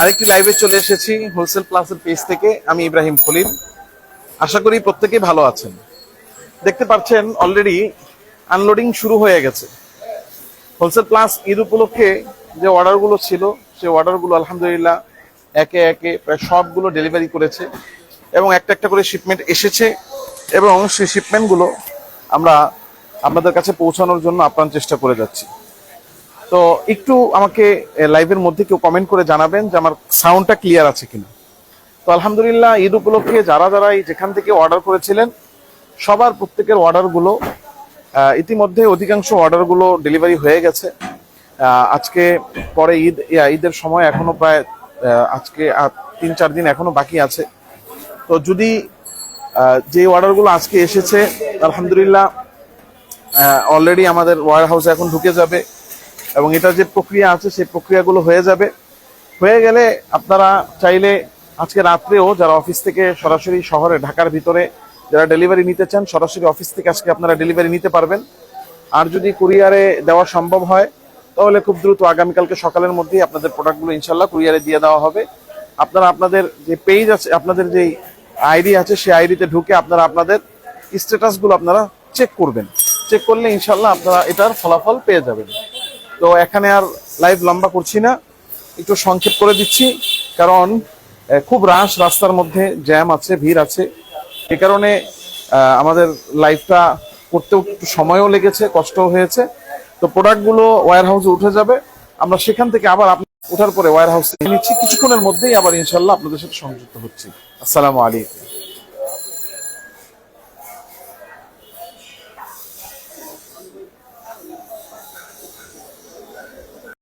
আরেকটি লাইভে চলে এসেছি হোলসেল প্লাসের পেজ থেকে। আমি ইব্রাহিম খলিল আশা করি প্রত্যেকেই ভালো আছেন। দেখতে পাচ্ছেন অলরেডি আনলোডিং শুরু হয়ে গেছে। হোলসেল প্লাস ঈদ উপলক্ষে যে অর্ডারগুলো ছিল, সেই অর্ডারগুলো আলহামদুলিল্লাহ একে একে প্রায় সবগুলো ডেলিভারি করেছে। এবং একটা একটা করে শিপমেন্ট এসেছে। এবং সেই শিপমেন্টগুলো আমরা আপনাদের কাছে পৌঁছানোর জন্য আপ্রাণ চেষ্টা করে যাচ্ছি। তো একটু আমাকে লাইভের মধ্যে কেউ কমেন্ট করে জানাবেন যে আমার সাউন্ডটা ক্লিয়ার আছে কিনা। তো আলহামদুলিল্লাহ, ঈদ উপলক্ষে যারা যারা যেখান থেকে অর্ডার করেছিলেন, সবার প্রত্যেকের অর্ডারগুলো ইতিমধ্যে অধিকাংশ অর্ডারগুলো ডেলিভারি হয়ে গেছে। আজকে পরে ঈদ ঈদের সময় এখনও প্রায় আজকে তিন চার দিন এখনও বাকি আছে। তো যদি যে অর্ডারগুলো আজকে এসেছে আলহামদুলিল্লাহ অলরেডি আমাদের ওয়ার হাউসে এখন ঢুকে যাবে এবং এটা যে প্রক্রিয়া আছে সেই প্রক্রিয়াগুলো হয়ে যাবে। হয়ে গেলে আপনারা চাইলে আজকে রাত্রেও যারা অফিস থেকে সরাসরি শহরে, ঢাকার ভিতরে যারা ডেলিভারি নিতে চান, সরাসরি অফিস থেকে আজকে আপনারা ডেলিভারি নিতে পারবেন। আর যদি কুরিয়ারে দেওয়া সম্ভব হয়, তাহলে খুব দ্রুত আগামীকালকে সকালের মধ্যেই আপনাদের প্রোডাক্টগুলো ইনশাল্লাহ কুরিয়ারে দিয়ে দেওয়া হবে। আপনারা আপনাদের যে পেজ আছে, আপনাদের যে আইডি আছে, সেই আইডিতে ঢুকে আপনারা আপনাদের স্ট্যাটাসগুলো আপনারা চেক করবেন। চেক করলে ইনশাল্লাহ আপনারা এটার ফলাফল পেয়ে যাবেন। তো এখানে আর লাইভ লম্বা করছি না। একটু সংক্ষেপ করে দিচ্ছি। কারণ খুব রাশ রাস্তার মধ্যে জ্যাম আছে, ভিড় আছে। এ কারণে আমাদের লাইভটা করতেও একটু সময়ও লেগেছে, কষ্টও হয়েছে। তো প্রোডাক্টগুলো ওয়্যার হাউসে উঠে যাবে। আমরা সেখান থেকে আবার ওঠার পরে ওয়্যার হাউসে নিচ্ছি। কিছুক্ষণের মধ্যেই আবার ইনশাল্লাহ আপনাদের সাথে সংযুক্ত হচ্ছি। আসসালামু আলাইকুম।